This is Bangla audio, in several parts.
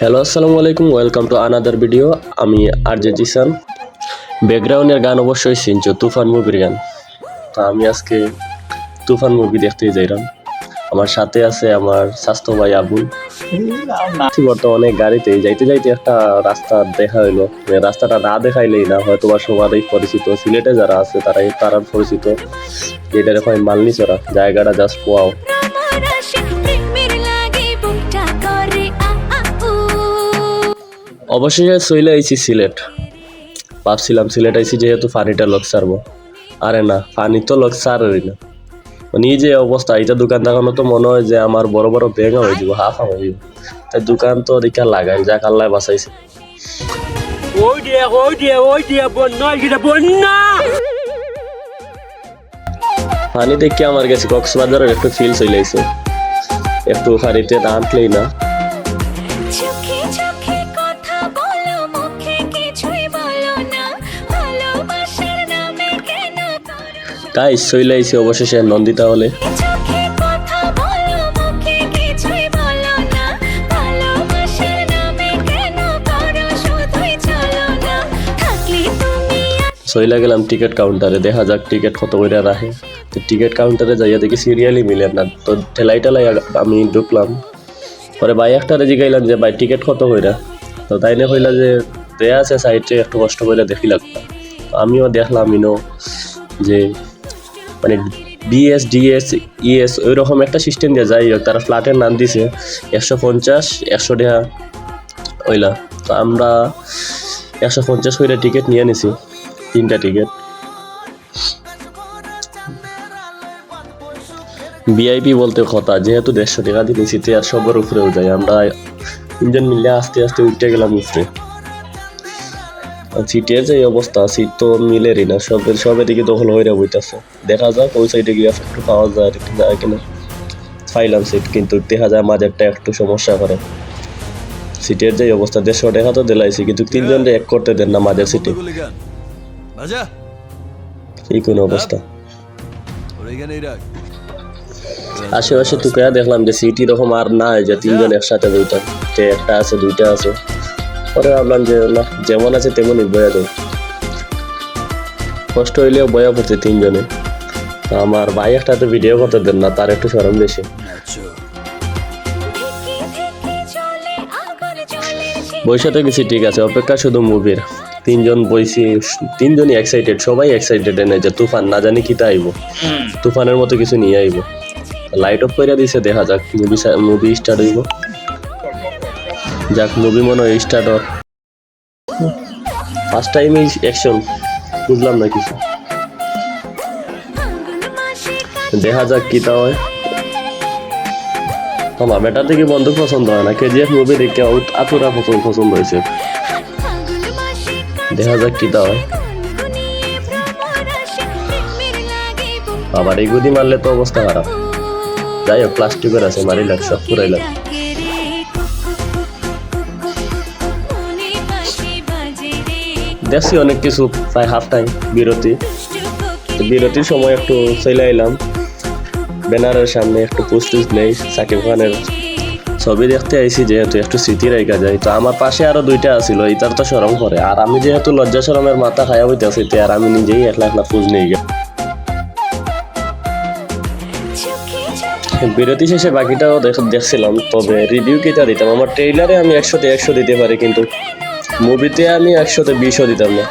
হ্যালো আসসালামু আলাইকুম ওয়েলকাম টু আনাদার ভিডিও আমি আরজে জিসান। ব্যাকগ্রাউন্ডের গান অবশ্যই শুনছো, তুফান মুভির গান। তো আমি আজকে তুফান মুভি দেখতে যাইলাম আমার সাথে আছে আমার স্বাস্থ্য ভাই আবুল। বর্তমানে গাড়িতে যাইতে যাইতে একটা রাস্তা দেখা হইল। মানে রাস্তাটা না দেখাইলেই না, হয়তো বা সবারই পরিচিত সিলেটে যারা আছে তারাই তারা পরিচিত। এটা হয় মালনি চড়া জায়গাটা জাস্ট পোয়াও অবশেষে চলে আইছি সিলেট। ভাবছিলাম সিলেট আইছি যেহেতু ফানিটা লোক সারবো। আরে না ফানি তো লোক সারেরই না। মানে এই যে অবস্থা এটা দোকান দেখানো তো মনে হয় যে আমার বড় বড় ব্যাঙা হয়ে যাব হাফ হয়ে যাব। তাই দোকান তো দেখা লাগাই যা কাল্লায় বাঁচাইছে। ওই দিয়া ওই দিয়া ওই দিয়া বন্যা এটা বন্যা! ফানি দেখে আমার কাছে কক্সবাজারের একটু ফিল চলে আইছে। একটু ফানিতে আনলেই না। শুধুই চলো অবশেষে নন্দিতা হলে। চইলা গেলাম টিকিট কাউন্টারে দেখা যাক টিকিট কত করে রাখে। তো টিকিট কাউন্টারে যাইয়া দেখি সিরিয়ালই মিলে না তো ঠেলাই টেলাই আমি ঢুকলাম। পরে ভাই একটা জিগাইলাম যে ভাই টিকিট কত কইরা? তো তাই না কইলা যে দেয়া আছে সাইডে একটু কষ্ট করে দেখি লাগতাম আমিও দেখলাম ইনো যে মানে বিএস ডিএস ইএস ওই রকম একটা সিস্টেম দিয়ে যাই হোক তারা ফ্ল্যাটের নাম দিছে একশো পঞ্চাশ, একশো টাকা ওইলা। তো আমরা একশো পঞ্চাশ করে টিকিট নিয়ে নিছি, তিনটা টিকিট ভিআইপি বলতে কথা, যেহেতু দেড়শো টাকা দিয়ে নিছি তে সবার উপরেও যাই আমরা তিনজন মিলে আস্তে আস্তে উঠতে গেলাম উপরে। সিটের যে অবস্থা সিট তো মিলেরই না। সবের সবের দিকে দখল হয়ে বইতেছে। দেখা যাক ওই সাইডে গিয়ে একটু পাওয়া যায় আর কি যায় কিনা। পাইলাম সিট কিন্তু দেখা যায় মাঝেরটা একটু সমস্যা করে। সিটের যে অবস্থা দেড়শো টাকা তো দিলাইছি কিন্তু তিনজন এক করতে দেন না মাঝের সিটে এই কোন অবস্থা। আশেপাশে টুকায়া দেখলাম যে সিটি এরকম আর নাই যে তিনজন একসাথে যে একটা আছে দুইটা আছে। পরে ভাবলাম যে না যেমন আছে তেমনই বয়া যায় কষ্ট হইলেও বয়া পড়ছে তিনজনে। তো আমার ভাই একটা তো ভিডিও করতে দেন না তার একটু সরম বেশি। থেকে থেকে চলে আগুন জ্বলে বৈশা তো গেছি ঠিক আছে অপেক্ষা শুধু মুভির। তিনজন বইছি তিনজনই এক্সাইটেড সবাই এক্সাইটেড এনে যে তুফান না জানি কিতা আইব। তুফানের মতো কিছু নিয়ে আইব। লাইট অফ করে দিছে দেখা যাক মুভি মুভি স্টার্ট হইব। যাক মুভি মনে হয় start first time is action বুঝলাম না কিছু। দেখা যাক কিতা হয়। আমার বেটার থেকে বন্ধু পছন্দ হয় না কেজিএফ মুভি দেখে আতুরা পছন্দ পছন্দ হয়েছে। দেখা যাক হয় প্রেমের লাগে বুক আবার এই গুদি মারলে তো অবস্থা খারাপ। যাই হোক প্লাস্টিকের আছে, মারিলাম, সব পুরাইলাম দেখছি অনেক কিছু, প্রায় হাফ টাইম বিরতি বিরতির সময় একটু চলে এলাম। ব্যানারের সামনে একটু পোস্ট নেই সাকিব খানের ছবি দেখতে আইছি, যেহেতু একটু স্মৃতি রেখা যায়। তো আমার পাশে আরও দুইটা আছিল ইতার তো সরম করে। আর আমি যেহেতু লজ্জা সরমের মাথা খায়া হইতেছি তে আর আমি নিজেই একলা একলা ফুজ নিয়ে চোখে বিরতি শেষে বাকিটাও দেখ- দেখছিলাম, তবে রিভিউ কিটা দিতাম। আমার ট্রেইলারে আমি একশোতে একশো দিতে পারি, কিন্তু মুভিতে আমি একশোতে বিশও দিতাম না।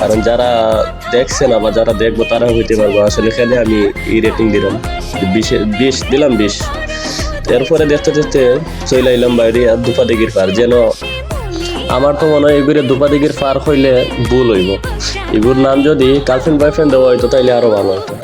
কারণ যারা দেখছে না বা যারা দেখব, তারা হইতে পারব। আসলে খেলে আমি এই রেটিং দিলাম। বিশে বিশ, দিলাম বিশ। এরপরে দেখতে দেখতে চলে এলাম বাইরে আর দুপা দিঘির পার। যেন আমার তো মনে হয় এগুলো দুপা দিঘির পার হইলে ভুল হইব। এগুলোর নাম যদি গার্লফ্রেন্ড বয়ফ্রেন্ড দেওয়া হইতো, তাইলে আরও ভালো হতো